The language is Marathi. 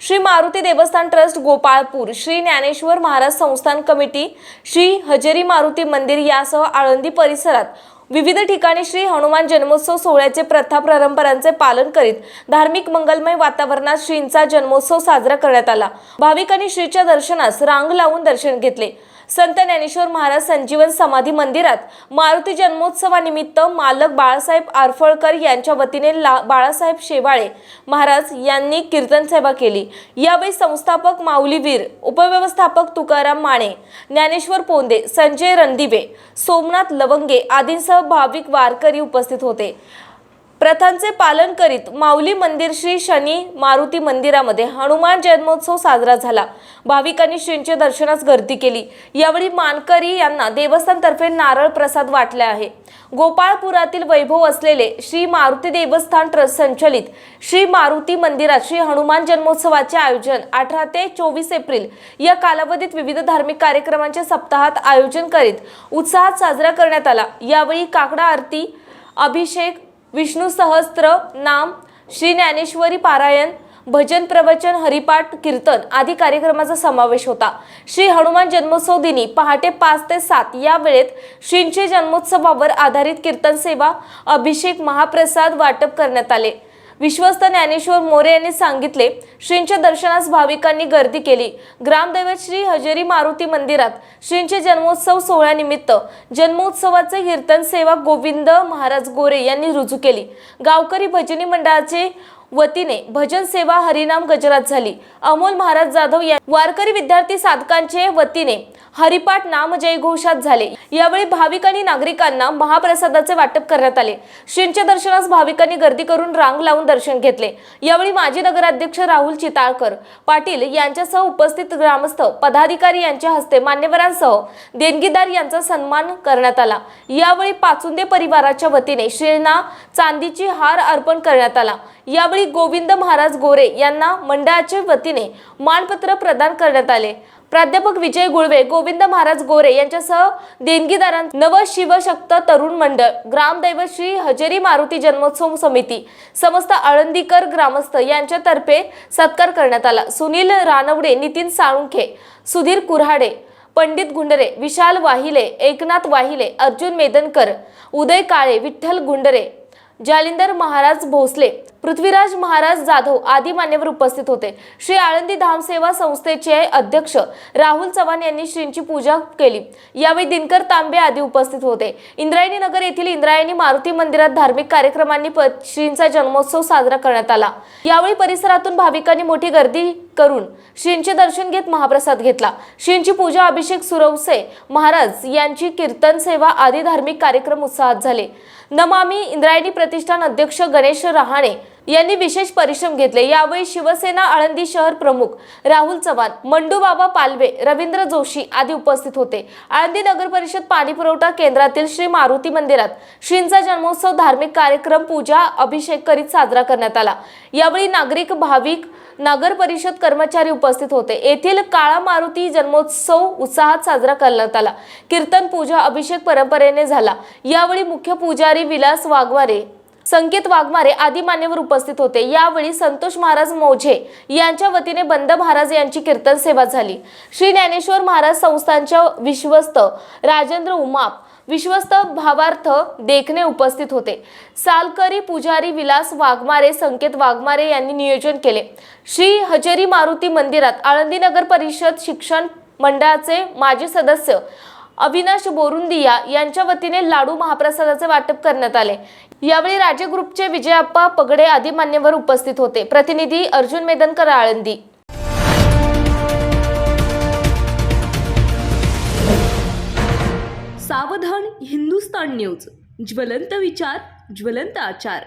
श्री मारुती देवस्थान ट्रस्ट गोपाळपूर श्री ज्ञानेश्वर महाराज संस्थान कमिटी श्री हजेरी मारुती मंदिर यासह आळंदी परिसरात विविध ठिकाणी श्री हनुमान जन्मोत्सव सोहळ्याचे प्रथा परंपरांचे पालन करीत धार्मिक मंगलमय वातावरणात श्रींचा जन्मोत्सव साजरा करण्यात आला. भाविकांनी श्रीच्या दर्शनास रांग लावून दर्शन घेतले. संत ज्ञानेश्वर महाराज संजीवन समाधी मंदिरात मारुती जन्मोत्सवानिमित्त मालक बाळासाहेब आरफळकर यांच्या वतीने ला बाळासाहेब शेवाळे महाराज यांनी कीर्तन सेवा केली. यावेळी संस्थापक माऊलीवीर उपव्यवस्थापक तुकाराम माने ज्ञानेश्वर पोंदे संजय रणदिवे सोमनाथ लवंगे आदींसह भाविक वारकरी उपस्थित होते. प्रथांचे पालन करीत माऊली मंदिर श्री शनी मारुती मंदिरामध्ये हनुमान जन्मोत्सव साजरा झाला. भाविकांनी श्रींचे दर्शनास गर्दी केली. यावेळी मानकरी यांना देवस्थानतर्फे नारळ प्रसाद वाटले आहे. गोपाळपुरातील वैभव असलेले श्री मारुती देवस्थान ट्रस्ट संचलित श्री मारुती मंदिरात श्री हनुमान जन्मोत्सवाचे आयोजन अठरा ते चोवीस एप्रिल या कालावधीत विविध धार्मिक कार्यक्रमांचे सप्ताहात आयोजन करीत उत्साहात साजरा करण्यात आला. यावेळी काकडा आरती अभिषेक विष्णू सहस्त्र नाम श्री ज्ञानेश्वरी पारायण भजन प्रवचन हरिपाठ कीर्तन आदी कार्यक्रमाचा समावेश होता. श्री हनुमान जन्मोत्सव दिनी पहाटे पाच ते सात या वेळेत श्रींचे जन्मोत्सवावर आधारित कीर्तन सेवा अभिषेक महाप्रसाद वाटप करण्यात आले. विश्वस्त ज्ञानेश्वर मोरे यांनी सांगितले श्रींच्या दर्शनास भाविकांनी गर्दी केली. ग्रामदैवत श्री हजेरी मारुती मंदिरात श्रींचे जन्मोत्सव सोहळ्यानिमित्त जन्मोत्सवाचे कीर्तन सेवा गोविंद महाराज गोरे यांनी रुजू केली. गावकरी भजनी मंडळाचे वतीने भजन सेवा हरिनाम गजरात झाली. अमोल महाराज जाधव या वारकरी विद्यार्थी साधकांचे वतीने हरिपाठ नाम जयघोषात झाले. यावेळी भाविक आणि नागरिकांना महाप्रसादाचे वाटप करण्यात आले. श्रींच्या दर्शनास भाविकांनी गर्दी करून रांग लावून दर्शन घेतले. यावेळी माजी नगराध्यक्ष राहुल चिताळकर पाटील यांच्यासह उपस्थित ग्रामस्थ पदाधिकारी यांच्या हस्ते मान्यवरांसह देणगीदार यांचा सन्मान करण्यात आला. यावेळी पाचुंदे परिवाराच्या वतीने श्रींना चांदीची हार अर्पण करण्यात आला. यावेळी गोविंद महाराज गोरे यांना मंडळाच्या वतीने मानपत्र प्रदान करण्यात आले. प्राध्यापक विजय गुळवे गोविंद महाराज गोरे यांच्यासह देणगीदारां नव शिवशक्त तरुण मंडळ ग्रामदैवत श्री हजेरी मारुती जन्मोत्सव समिती समस्त आळंदीकर ग्रामस्थ यांच्यातर्फे सत्कार करण्यात आला. सुनील रानवडे नितीन साळुंखे सुधीर कुऱ्हाडे पंडित गुंडरे विशाल वाहिले एकनाथ वाहिले अर्जुन मेदनकर उदय काळे विठ्ठल गुंडरे जालिंदर महाराज भोसले पृथ्वीराज महाराज जाधव आदी मान्यवर उपस्थित होते. श्री आळंदी धामसेवा संस्थेचे अध्यक्ष राहुल चव्हाण यांनी श्रींची पूजा केली. यावेळी दिनकर तांबे आदी उपस्थित होते. इंद्रायणी नगर येथील इंद्रायणी मारुती मंदिरात धार्मिक कार्यक्रमांनी श्रींचा जन्मोत्सव साजरा करण्यात आला. यावेळी परिसरातून भाविकांनी मोठी गर्दी करून श्रींचे दर्शन घेत महाप्रसाद घेतला. श्रींची पूजा अभिषेक सुरवसे महाराज यांची कीर्तन सेवा आदी धार्मिक कार्यक्रम उत्साहात झाले. नमामी इंद्रायणी प्रतिष्ठान अध्यक्ष गणेश रहाणे यांनी विशेष परिश्रम घेतले. यावेळी शिवसेना आळंदी शहर प्रमुख राहुल चव्हाण मंडूबाबा पालवे रवींद्र जोशी आदी उपस्थित होते. आळंदी नगर परिषद पाणी पुरवठा केंद्रातील श्री मारुती मंदिरात श्रींचा जन्मोत्सव धार्मिक कार्यक्रम पूजा अभिषेक करीत साजरा करण्यात आला. यावेळी नागरिक भाविक नगर परिषद कर्मचारी उपस्थित होते. येथील काळा मारुती जन्मोत्सव उत्साहात साजरा करण्यात आला. कीर्तन पूजा अभिषेक परंपरेने झाला. यावेळी मुख्य पुजारी विलास वाघवारे संकेत वाघमारे आदी मान्यवर उपस्थित होते. यावेळी संतोष महाराज मोझे यांच्या वतीने बंद महाराज यांची कीर्तन सेवा झाली. श्री ज्ञानेश्वर महाराज संस्थांच्या विश्वस्त राजेंद्र उमाप विश्वस्त भावार्थ देखणे उपस्थित होते. सालकरी पुजारी विलास वाघमारे संकेत वाघमारे यांनी नियोजन केले. श्री हजेरी मारुती मंदिरात आळंदी नगर परिषद शिक्षण मंडळाचे माजी सदस्य अविनाश बोरुंदिया यांच्या वतीने लाडू महाप्रसादाचे वाटप करण्यात आले. यावेळी राजे ग्रुपचे विजयाप्पा पगडे आदी मान्यवर उपस्थित होते. प्रतिनिधी अर्जुन मेदनकर आळंदी. सावधान हिंदुस्तान न्यूज. ज्वलंत विचार ज्वलंत आचार.